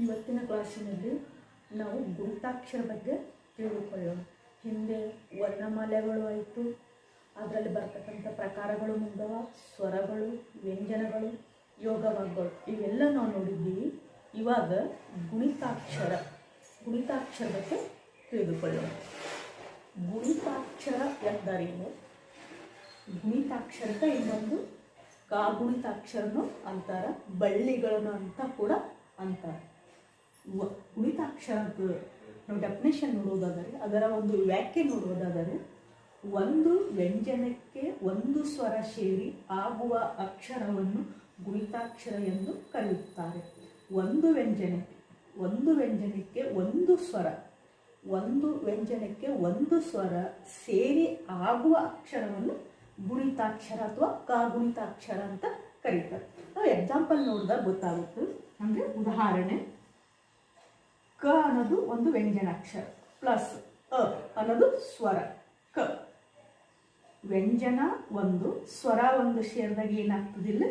ಇವತ್ತಿನ ಕ್ಲಾಸಿನಲ್ಲಿ ನಾವು ಗುರುತಾಕ್ಷರ ಬಗ್ಗೆ ತಿಳಿದುಕೊಳ್ಳೋಣ. ಹಿಂದೆ ವರ್ಣಮಾಲೆಗಳು ಆಯಿತು, ಅದರಲ್ಲಿ ಬರ್ತಕ್ಕಂಥ ಪ್ರಕಾರಗಳು ಮುಂದವ, ಸ್ವರಗಳು, ವ್ಯಂಜನಗಳು, ಯೋಗವಾಗಗಳು, ಇವೆಲ್ಲ ನಾವು ನೋಡಿದ್ದೀವಿ. ಇವಾಗ ಗುಣಿತಾಕ್ಷರ ಗುಣಿತಾಕ್ಷರ ಬಗ್ಗೆ ತಿಳಿದುಕೊಳ್ಳೋಣ. ಗುಣಿತಾಕ್ಷರ ಎಂದರೇನು? ಗುಣಿತಾಕ್ಷರದ ಇನ್ನೊಂದು ಕಾಗುಣಿತಾಕ್ಷರನು ಅಂತಾರೆ, ಬಳ್ಳಿಗಳನ್ನು ಅಂತ ಕೂಡ ಅಂತಾರೆ. ಗುಣಿತಾಕ್ಷರದ ನಾವು ಡೆಫಿನೇಷನ್ ನೋಡೋದಾದರೆ ಅದರ ಒಂದು ವ್ಯಾಖ್ಯೆ ನೋಡೋದಾದರೆ ಒಂದು ವ್ಯಂಜನಕ್ಕೆ ಒಂದು ಸ್ವರ ಸೇರಿ ಆಗುವ ಅಕ್ಷರವನ್ನು ಗುಣಿತಾಕ್ಷರ ಎಂದು ಕರೆಯುತ್ತಾರೆ. ಒಂದು ವ್ಯಂಜನಕ್ಕೆ ಒಂದು ವ್ಯಂಜನಕ್ಕೆ ಒಂದು ಸ್ವರ, ಒಂದು ವ್ಯಂಜನಕ್ಕೆ ಒಂದು ಸ್ವರ ಸೇರಿ ಆಗುವ ಅಕ್ಷರವನ್ನು ಗುಣಿತಾಕ್ಷರ ಅಥವಾ ಕಾಗುಣಿತಾಕ್ಷರ ಅಂತ ಕರೀತಾರೆ. ನಾವು ಎಕ್ಸಾಂಪಲ್ ನೋಡಿದಾಗ ಗೊತ್ತಾಗುತ್ತೆ. ಅಂದರೆ ಉದಾಹರಣೆ ಕ ಅನ್ನೋದು ಒಂದು ವ್ಯಂಜನಾಕ್ಷರ. ಪ್ಲಸ್ ಅ ಅನ್ನೋದು ಸ್ವರ. ಕ. ವ್ಯಂಜನ ಒಂದು, ಸ್ವರ ಒಂದು ಸೇರಿದಾಗ ಏನಾಗ್ತದಿಲ್ಲ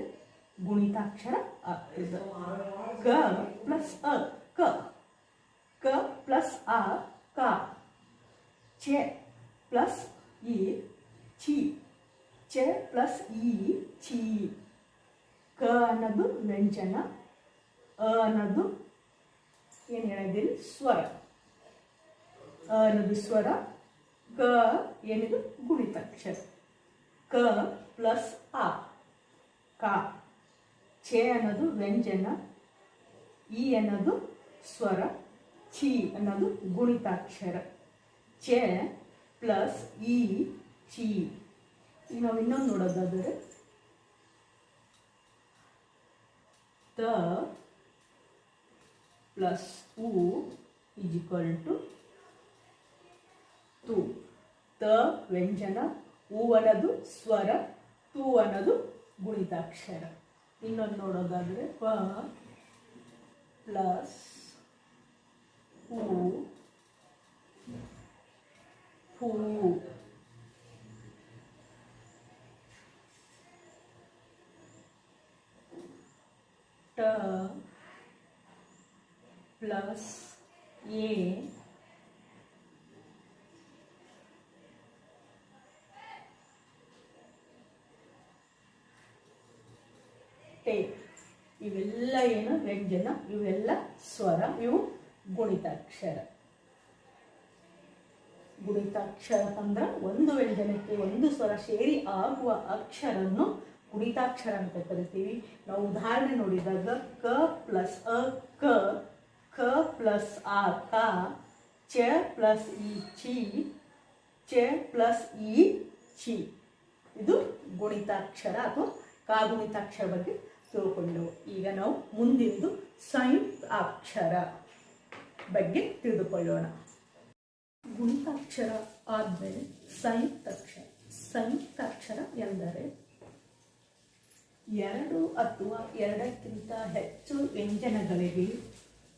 ಗುಣಿತಾಕ್ಷರ ಆಗ್ತದೆ. ಕ ಪ್ಲಸ್ ಅ, ಕ. ಕ ಪ್ಲಸ್ ಆ, ಕ. ಚೆ ಪ್ಲಸ್ ಇ ಚಿ. ಚೆ ಪ್ಲಸ್ ಇ ಚಿ. ಕ ಅನ್ನೋದು ವ್ಯಂಜನ, ಅ ಅನ್ನೋದು ಏನು ಹೇಳಿದಿರಿ ಸ್ವರ. ಅ ಅನ್ನೋದು ಸ್ವರ ಕ ಏನಿದು? ಗುಣಿತಾಕ್ಷರ. ಕ ಪ್ಲಸ್ ಆ. ಕ. ಛೆ ಅನ್ನೋದು ವ್ಯಂಜನ ಇ ಅನ್ನೋದು ಸ್ವರ, ಛಿ ಅನ್ನೋದು ಗುಣಿತಾಕ್ಷರ. ಛೆ ಪ್ಲಸ್ ಇ ಛಿ. ಈಗ ನಾವು ಇನ್ನೊಂದು ನೋಡೋದಾದರೆ, ತ ಪ್ಲಸ್ ಉ ಇಸ್ ಈಕ್ವಲ್ ಟು ತು ತ ವ್ಯಂಜನ, ಉ ಅನ್ನೋದು ಸ್ವರ, ತು ಅನ್ನೋದು ಗುಣಿತಾಕ್ಷರ ಇನ್ನೊಂದು ನೋಡೋದಾದರೆ ಪ ಪ್ಲಸ್ ಹೂ ಹೂ ಟ ಪ್ಲಸ್ ಎ ಇವೆಲ್ಲ ಏನು? ವ್ಯಂಜನ. ಇವೆಲ್ಲ ಸ್ವರ. ಇವು ಗುಣಿತಾಕ್ಷರ. ಗುಣಿತಾಕ್ಷರ ಅಂದ್ರೆ ಒಂದು ವ್ಯಂಜನಕ್ಕೆ ಒಂದು ಸ್ವರ ಸೇರಿ ಆಗುವ ಅಕ್ಷರನ್ನು ಗುಣಿತಾಕ್ಷರ ಅಂತ ಕರಿತೀವಿ. ನಾವು ಉದಾಹರಣೆ ನೋಡಿದಾಗ ಕ ಪ್ಲಸ್ ಅ, ಕ ಕ ಪ್ಲಸ್ ಆ, ಕ, ಚ ಪ್ಲಸ್ ಇ ಚಿ, ಚ ಪ್ಲಸ್ ಇ ಚಿ. ಇದು ಗುಣಿತಾಕ್ಷರ ಅಥವಾ ಕಾಗುಣಿತಾಕ್ಷರ ಬಗ್ಗೆ ತಿಳ್ಕೊಂಡೆವು ಈಗ ನಾವು ಮುಂದಿಂದು ಸಂಯುಕ್ತ ಅಕ್ಷರ ಬಗ್ಗೆ ತಿಳಿದುಕೊಳ್ಳೋಣ. ಗುಣಿತಾಕ್ಷರ ಆದಮೇಲೆ ಸಂಯುಕ್ತಾಕ್ಷರ ಸಂಯುಕ್ತಾಕ್ಷರ ಎಂದರೆ ಎರಡು ಅಥವಾ ಎರಡಕ್ಕಿಂತ ಹೆಚ್ಚು ವ್ಯಂಜನಗಳಿಗೆ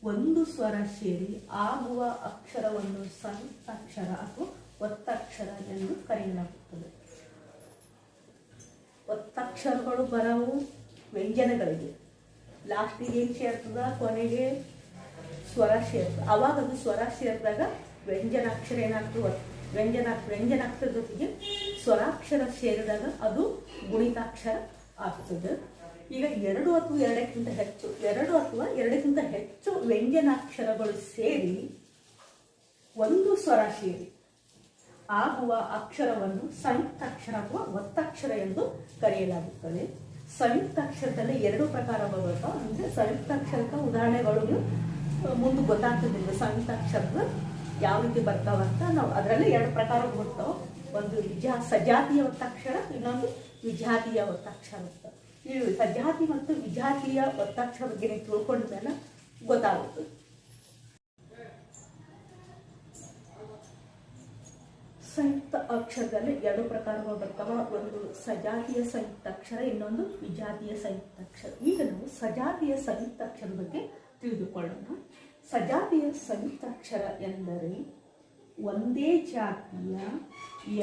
ಒಂದು ಸ್ವರ ಸೇರಿ ಆಗುವ ಅಕ್ಷರವನ್ನು ಸಂತಕ್ಷರ ಅಥವಾ ಒತ್ತಕ್ಷರ ಎಂದು ಕರೆಯಲಾಗುತ್ತದೆ. ಒತ್ತಕ್ಷರಗಳು ಬರವು ವ್ಯಂಜನಗಳಿಗೆ. ಲಾಸ್ಟಿಗೆ ಏನು ಸೇರ್ತದ? ಕೊನೆಗೆ ಸ್ವರ ಸೇರ್ತದೆ ಅವಾಗ ಅದು ಸ್ವರ ಸೇರಿದಾಗ ವ್ಯಂಜನಾಕ್ಷರ ಏನಾಗ್ತದೆ? ವ್ಯಂಜನ ವ್ಯಂಜನಾಕ್ಷರ ಜೊತೆಗೆ ಸ್ವರಾಕ್ಷರ ಸೇರಿದಾಗ ಅದು ಗುಣಿತಾಕ್ಷರ ಆಗ್ತದೆ. ಈಗ ಎರಡು ಅಥವಾ ಎರಡಕ್ಕಿಂತ ಹೆಚ್ಚು, ಎರಡು ಅಥವಾ ಎರಡಕ್ಕಿಂತ ಹೆಚ್ಚು ವ್ಯಂಜನಾಕ್ಷರಗಳು ಸೇರಿ ಒಂದು ಸ್ವರ ಸೇರಿ ಆಗುವ ಅಕ್ಷರವನ್ನು ಸಂಯುಕ್ತಾಕ್ಷರ ಅಥವಾ ಒತ್ತಕ್ಷರ ಎಂದು ಕರೆಯಲಾಗುತ್ತದೆ. ಸಂಯುಕ್ತಾಕ್ಷರದಲ್ಲಿ ಎರಡು ಪ್ರಕಾರ ಬರುತ್ತ, ಅಂದರೆ ಸಂಯುಕ್ತಾಕ್ಷರಕ್ಕೆ ಉದಾಹರಣೆಗಳು ಮುಂದೆ ಗೊತ್ತಾಗ್ತದಿಲ್ಲ. ಸಂಯುಕ್ತಾಕ್ಷರದ ಯಾವ ರೀತಿ ಬರ್ತಾವಂತ ನಾವು ಅದರಲ್ಲಿ ಎರಡು ಪ್ರಕಾರ ಬರ್ತಾವೆ ಒಂದು ವಿಜಾ ಸಜಾತಿಯ ಒತ್ತಕ್ಷರ, ಇನ್ನೊಂದು ವಿಜಾತಿಯ ಒತ್ತಕ್ಷರ ಅಂತ. ಸಜಾತಿ ಮತ್ತು ವಿಜಾತಿಯ ಒತ್ತಕ್ಷರ ಬಗ್ಗೆ ನೀವು ತಿಳ್ಕೊಂಡ ಗೊತ್ತಾಗುತ್ತೆ. ಸಂಯುಕ್ತ ಅಕ್ಷರದಲ್ಲಿ ಎರಡು ಪ್ರಕಾರಗಳು ಬರ್ತಾವ. ಒಂದು ಸಜಾತಿಯ ಸಂಯುಕ್ತಾಕ್ಷರ ಇನ್ನೊಂದು ವಿಜಾತಿಯ ಸಂಯುಕ್ತಾಕ್ಷರ ಈಗ ನಾವು ಸಜಾತಿಯ ಸಂಯುಕ್ತಾಕ್ಷರ ಬಗ್ಗೆ ತಿಳಿದುಕೊಳ್ಳೋಣ. ಸಜಾತಿಯ ಸಂಯುಕ್ತಾಕ್ಷರ ಎಂದರೆ ಒಂದೇ ಜಾತಿಯ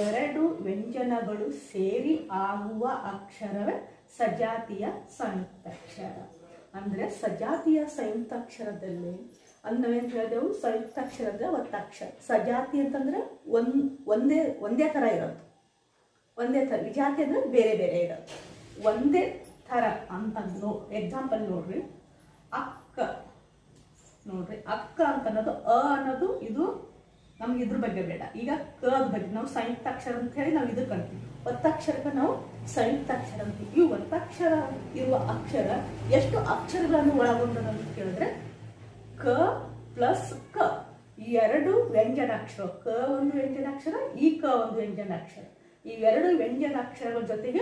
ಎರಡು ವ್ಯಂಜನಗಳು ಸೇರಿ ಆಗುವ ಅಕ್ಷರವೇ ಸಜಾತಿಯ ಸಂಯುಕ್ತಾಕ್ಷರ. ಅಂದ್ರೆ ಸಜಾತಿಯ ಸಂಯುಕ್ತಾಕ್ಷರದಲ್ಲಿ ನಾವೇನು ಹೇಳಿದೆವು? ಅಂದರೆ ಒತ್ತಾಕ್ಷರ. ಸಜಾತಿ ಅಂತಂದ್ರೆ ಒಂದ್, ಒಂದೇ ಒಂದೇ ಥರ ಇರೋದು. ಒಂದೇ ಥರ. ವಿಜಾತಿ ಅಂದ್ರೆ ಬೇರೆ ಬೇರೆ ಇರೋದು. ಒಂದೇ ಥರ ಅಂತ ನೋ ಎಕ್ಸಾಂಪಲ್ ನೋಡ್ರಿ. ಅಕ್ಕ ನೋಡ್ರಿ. ಅಕ್ಕ ಅಂತ ಅನ್ನೋದು ಅ ಅನ್ನೋದು ಇದು ನಮ್ಗೆ ಇದ್ರ ಬಗ್ಗೆ ಬೇಡ. ಈಗ ಕ ಬಗ್ಗೆ. ನಾವು ಸಂಯುಕ್ತಾಕ್ಷರ ಅಂತ ಹೇಳಿ ನಾವು ಇದಕ್ಕೆ ಅಂತೀವಿ. ಒತ್ತಕ್ಷರಕ್ಕೆ ನಾವು ಸಂಯುಕ್ತಾಕ್ಷರ ಅಂತೀವಿ ಈ ಒತ್ತಕ್ಷರ ಇರುವ ಅಕ್ಷರ ಎಷ್ಟು ಅಕ್ಷರಗಳನ್ನು ಒಳಗೊಂಡದ ಅಂತ ಕೇಳಿದ್ರೆ ಕ ಪ್ಲಸ್ ಕ. ಎರಡು ವ್ಯಂಜನಾಕ್ಷರ, ಕ ಒಂದು ವ್ಯಂಜನಾಕ್ಷರ, ಈ ಕ ಒಂದು ವ್ಯಂಜನಾಕ್ಷರ. ಈ ಎರಡು ವ್ಯಂಜನಾಕ್ಷರಗಳ ಜೊತೆಗೆ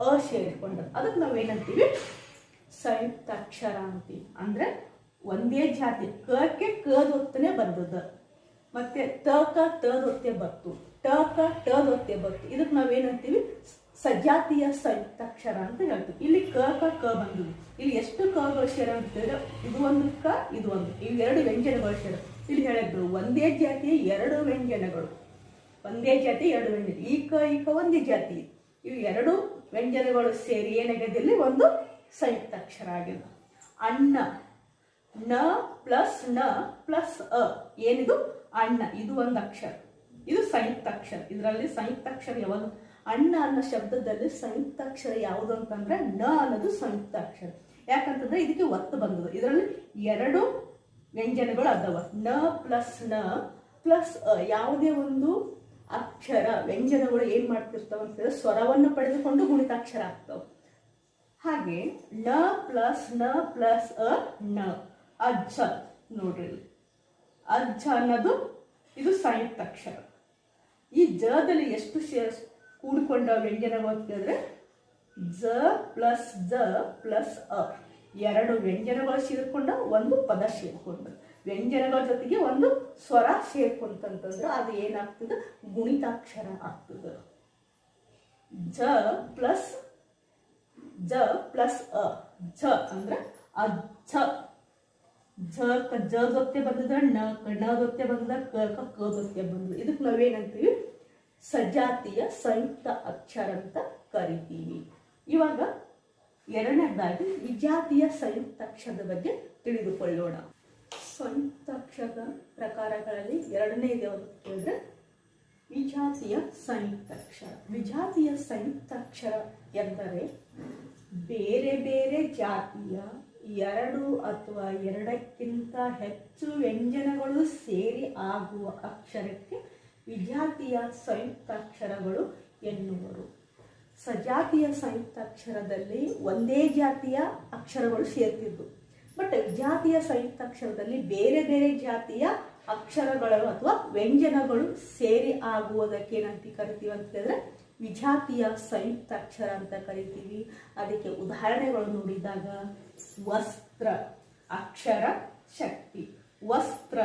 ಅ ಸೇರಿಕೊಂಡದ್ದು ಅದಕ್ಕೆ ನಾವೇನಂತೀವಿ ಸಂಯುಕ್ತಾಕ್ಷರ ಅಂತೀವಿ. ಅಂದ್ರೆ ಒಂದೇ ಜಾತಿ. ಕಕ್ಕೆ ಕದೊತ್ತನೆ ಬಂದದ ಮತ್ತೆ ತ ಕ ತದೊತ್ತೆ ಬತ್ತು. ಟ ಕ ಬರುತ್ತೆ ಇದಕ್ಕೆ ನಾವೇನಂತೀವಿ ಸಜಾತಿಯ ಸಂಯುಕ್ತಾಕ್ಷರ ಅಂತ ಹೇಳ್ತೀವಿ. ಇಲ್ಲಿ ಕ ಕ ಕ ಬಂದು ಇಲ್ಲಿ ಎಷ್ಟು ಕಗಳು ಸೇರ ಅಂತ ಹೇಳಿದ್ರೆ ಇದು ಒಂದು ಕ, ಇದು ಒಂದು. ಇವು ಎರಡು ವ್ಯಂಜನಗಳು ಸೇರ ಇಲ್ಲಿ ಹೇಳಿದ್ರು, ಒಂದೇ ಜಾತಿಯ ಎರಡು ವ್ಯಂಜನಗಳು. ಒಂದೇ ಜಾತಿ, ಎರಡು ವ್ಯಂಜನ. ಈ ಕ ಈ ಕ ಒಂದೇ ಜಾತಿ. ಇವು ಎರಡು ವ್ಯಂಜನಗಳು ಸೇರಿ ಏನಾಗಿದೆ ಒಂದು ಸಂಯುಕ್ತಾಕ್ಷರ ಆಗಿದೆ ಅಣ್ಣ ನ ಪ್ಲಸ್ನ ಪ್ಲಸ್ ಅ. ಏನಿದು? ಅಣ್ಣ ಇದು ಒಂದು ಅಕ್ಷರ. ಇದು ಸಂಯುಕ್ತಾಕ್ಷರ. ಇದರಲ್ಲಿ ಸಂಯುಕ್ತಾಕ್ಷರ ಯಾವಾಗ ಅಣ್ಣ ಅನ್ನೋ ಶಬ್ದದಲ್ಲಿ ಸಂಯುಕ್ತಾಕ್ಷರ ಯಾವುದು ಅಂತಂದ್ರೆ ನ ಅನ್ನೋದು ಸಂಯುಕ್ತಾಕ್ಷರ. ಯಾಕಂತಂದ್ರೆ ಇದಕ್ಕೆ ಒತ್ತು ಬಂದದ ಇದರಲ್ಲಿ ಎರಡು ವ್ಯಂಜನಗಳು ಅದಾವ. ನ ಪ್ಲಸ್ನ ಪ್ಲಸ್ ಅ. ಯಾವುದೇ ಒಂದು ಅಕ್ಷರ, ವ್ಯಂಜನಗಳು ಏನ್ ಮಾಡ್ತಿರ್ತಾವ ಅಂತಂದ್ರೆ ಸ್ವರವನ್ನು ಪಡೆದುಕೊಂಡು ಗುಣಿತಾಕ್ಷರ ಆಗ್ತಾವ. ಹಾಗೆ ನ ಪ್ಲಸ್ನ ಪ್ಲಸ್ ಅ ನ. ಅಜ್ಜ. ನೋಡ್ರಿ. ಅಜ್ಜ ಅನ್ನೋದು ಇದು ಸಂಯುಕ್ತಾಕ್ಷರ. ಈ ಜದಲ್ಲಿ ಎಷ್ಟು ಶೇರ್ಸ್ ಕೂಡಿಕೊಂಡ ವ್ಯಂಜನ ಓದ್ತಿದ್ರೆ ಜ ಪ್ಲಸ್ ಜ ಪ್ಲಸ್ ಅ. ಎರಡು ವ್ಯಂಜನಗಳು ಸೇರ್ಕೊಂಡ ಒಂದು ಪದ ಸೇರ್ಕೊಂಡು ವ್ಯಂಜನಗಳ ಜೊತೆಗೆ ಒಂದು ಸ್ವರ ಸೇರ್ಕೊಂತಂತಂದ್ರೆ ಅದು ಏನಾಗ್ತದೆ? ಗುಣಿತಾಕ್ಷರ ಆಗ್ತದೆ. ಜ ಪ್ಲಸ್ ಜ ಪ್ಲಸ್ ಅ. ಝ ಅಂದ್ರೆ ಅಜ್ಜ ಝ ಕ ಜ ಜೊತೆ ಬಂದದ ಣ ದೊತ್ತೆ ಬಂದದ, ಕ ಕ ದೊತ್ತೆ ಬಂದದ. ಇದಕ್ಕೆ ನಾವೇನಂತೀವಿ? ಸಜಾತಿಯ ಸಂಯುಕ್ತ ಅಕ್ಷರ ಅಂತ ಕರಿತೀವಿ. ಇವಾಗ ಎರಡನೇದಾಗಿ ವಿಜಾತಿಯ ಸಂಯುಕ್ತ ಅಕ್ಷರದ ಬಗ್ಗೆ ತಿಳಿದುಕೊಳ್ಳೋಣ. ಸಂಯುಕ್ತ ಅಕ್ಷರದ ಪ್ರಕಾರಗಳಲ್ಲಿ ಎರಡನೇ ಅಂತ ಕೇಳಿದ್ರೆ. ವಿಜಾತಿಯ ಸಂಯುಕ್ತಾಕ್ಷರ ವಿಜಾತಿಯ ಸಂಯುಕ್ತಾಕ್ಷರ ಎಂದರೆ ಬೇರೆ ಬೇರೆ ಜಾತಿಯ ಎರಡು ಅಥವಾ ಎರಡಕ್ಕಿಂತ ಹೆಚ್ಚು ವ್ಯಂಜನಗಳು ಸೇರಿ ಆಗುವ ಅಕ್ಷರಕ್ಕೆ ವಿಜಾತಿಯ ಸಂಯುಕ್ತಾಕ್ಷರಗಳು ಎನ್ನುವರು. ಸಜಾತಿಯ ಸಂಯುಕ್ತಾಕ್ಷರದಲ್ಲಿ ಒಂದೇ ಜಾತಿಯ ಅಕ್ಷರಗಳು ಸೇರ್ತಿದ್ವು. ಬಟ್ ವಿಜಾತಿಯ ಸಂಯುಕ್ತಾಕ್ಷರದಲ್ಲಿ ಬೇರೆ ಬೇರೆ ಜಾತಿಯ ಅಕ್ಷರಗಳು ಅಥವಾ ವ್ಯಂಜನಗಳು ಸೇರಿ ಆಗುವುದಕ್ಕೆ ಏನಂತ ಕರಿತೀವಿ ಅಂತ ಹೇಳಿದ್ರೆ ವಿಜಾತಿಯ ಸಂಯುಕ್ತಾಕ್ಷರ ಅಂತ ಕರಿತೀವಿ. ಅದಕ್ಕೆ ಉದಾಹರಣೆಗಳು ನೋಡಿದಾಗ ವಸ್ತ್ರ, ಅಕ್ಷರ, ಶಕ್ತಿ. ವಸ್ತ್ರ.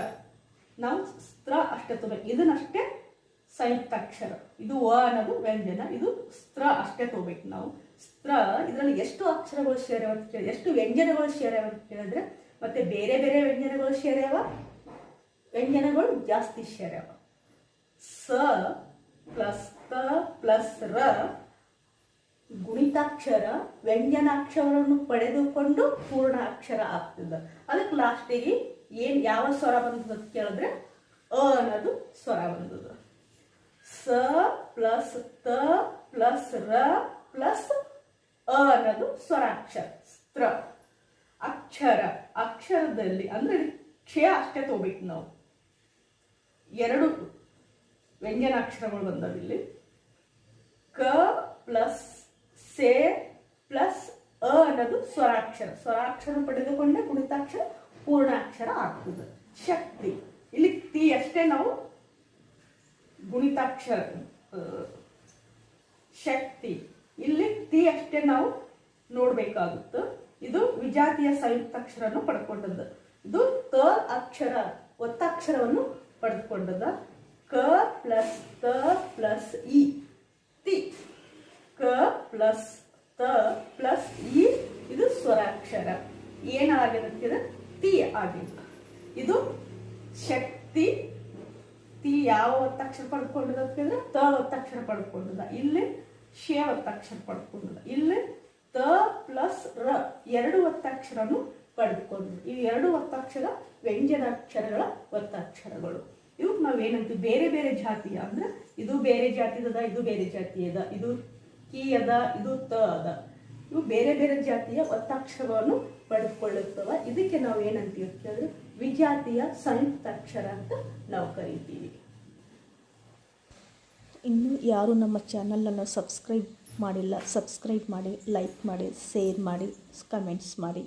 ನಾವು ಸ್ತ್ರ ಅಷ್ಟೇ ತಗೋಬೇಕು ಇದನ್ನಷ್ಟೇ ಸಂಯುಕ್ತಾಕ್ಷರ ಇದು ವ ಅನ್ನೋದು ವ್ಯಂಜನ. ಇದು ಸ್ತ್ರ ಅಷ್ಟೇ ತಗೋಬೇಕು ನಾವು. ಸ್ತ್ರ, ಇದರಲ್ಲಿ ಎಷ್ಟು ಅಕ್ಷರಗಳು ಸೇರ್ಯಾವ ಎಷ್ಟು ವ್ಯಂಜನಗಳು ಸೇರ್ಯಾವ ಅಂತ ಕೇಳಿದ್ರೆ, ಮತ್ತೆ ಬೇರೆ ಬೇರೆ ವ್ಯಂಜನಗಳು ಸೇರ್ಯಾವ ವ್ಯಂಜನಗಳು ಜಾಸ್ತಿ ಸೇರ್ಯಾವ ಸ ಪ್ಲಸ್ ತ ಪ್ಲಸ್ ರ ಗುಣಿತಾಕ್ಷರ ವ್ಯಂಜನಾಕ್ಷರವನ್ನು ಪಡೆದುಕೊಂಡು ಪೂರ್ಣ ಅಕ್ಷರ ಆಗ್ತದೆ. ಅದಕ್ಕೆ ಲಾಸ್ಟಿಗೆ ಏನ್, ಯಾವ ಸ್ವರ ಬಂದದ ಕೇಳಿದ್ರೆ, ಅ ಅನ್ನೋದು ಸ್ವರ ಬಂದದ ಸ ಪ್ಲಸ್ ತ ಪ್ಲಸ್ ರ ಪ್ಲಸ್ ಅ ಅನ್ನೋದು ಸ್ವರಾಕ್ಷರ, ಸ್ತ್ರ. ಅಕ್ಷರ, ಅಕ್ಷರದಲ್ಲಿ, ಅಂದ್ರೆ ಕ್ಷಯ ಅಷ್ಟೇ ತಗೋಬೇಕು ನಾವು. ಎರಡು ವ್ಯಂಜನಾಕ್ಷರಗಳು ಬಂದವಿಲ್ಲಿ ಕ ಪ್ಲಸ್ ಸೆ ಪ್ಲಸ್ ಅ ಅನ್ನೋದು ಸ್ವರಾಕ್ಷರ. ಸ್ವರಾಕ್ಷರ ಪಡೆದುಕೊಂಡೆ ಗುಣಿತಾಕ್ಷರ ಪೂರ್ಣಾಕ್ಷರ ಆಗ್ತದೆ. ಶಕ್ತಿ. ಇಲ್ಲಿ ತಿ ಅಷ್ಟೇ ನಾವು ಗುಣಿತಾಕ್ಷರ ಶಕ್ತಿ. ಇಲ್ಲಿ ತಿ ಅಷ್ಟೇ ನಾವು ನೋಡ್ಬೇಕಾಗುತ್ತೆ. ಇದು ವಿಜಾತಿಯ ಸಂಯುಕ್ತಾಕ್ಷರನ್ನು ಪಡ್ಕೊಂಡದ್ದು. ಇದು ತ ಅಕ್ಷರ, ಒತ್ತಾಕ್ಷರವನ್ನು ಪಡೆದುಕೊಂಡದ ಕ ಪ್ಲಸ್ ತ ಪ್ಲಸ್ ಇ. ಪ್ಲಸ್ ತ ಪ್ಲಸ್ ಇ, ಇದು ಸ್ವರಾಕ್ಷರ. ಏನಾಗಿರುತ್ತೆ ತಿ ಆಗಿತ್ತು ಇದು ಶಕ್ತಿ, ತಿ ಯಾವ ಒತ್ತಕ್ಷರ ಪಡ್ಕೊಂಡಿದ್ರೆ ತ ಒತ್ತಕ್ಷರ ಪಡ್ಕೊಂಡದ. ಇಲ್ಲಿ ಶೇ ಒತ್ತಕ್ಷರ ಪಡ್ಕೊಂಡದ. ಇಲ್ಲಿ ತ ಪ್ಲಸ್ ರ, ಎರಡು ಒತ್ತಕ್ಷರನು ಪಡೆದುಕೊಂಡು ಇವು ಎರಡು ಒತ್ತಕ್ಷರ ವ್ಯಂಜನಾಕ್ಷರಗಳ ಒತ್ತಕ್ಷರಗಳು ಇವು ನಾವೇನಂತೀವಿ? ಬೇರೆ ಬೇರೆ ಜಾತಿಯ ಅಂದ್ರೆ ಇದು ಬೇರೆ ಜಾತಿಯದ ಇದು ಬೇರೆ ಜಾತಿಯದ, ಇದು ಕಿ ಅದ, ಇದು ತ ಅದ. ಇವು ಬೇರೆ ಬೇರೆ ಜಾತಿಯ ಒತ್ತಕ್ಷರವನ್ನು ಪಡೆದುಕೊಳ್ಳುತ್ತವ. ಇದಕ್ಕೆ ನಾವು ಏನಂತೀವಿ ಕೇಳಿದ್ರೆ ವಿಜಾತಿಯ ಸಂಯುಕ್ತಾಕ್ಷರ ಅಂತ ನಾವು ಕರಿತೀವಿ. ಇನ್ನು ಯಾರು ನಮ್ಮ ಚಾನಲನ್ನು ಸಬ್ಸ್ಕ್ರೈಬ್ ಮಾಡಿಲ್ಲ ಸಬ್ಸ್ಕ್ರೈಬ್ ಮಾಡಿ ಲೈಕ್ ಮಾಡಿ ಶೇರ್ ಮಾಡಿ ಕಮೆಂಟ್ಸ್ ಮಾಡಿ.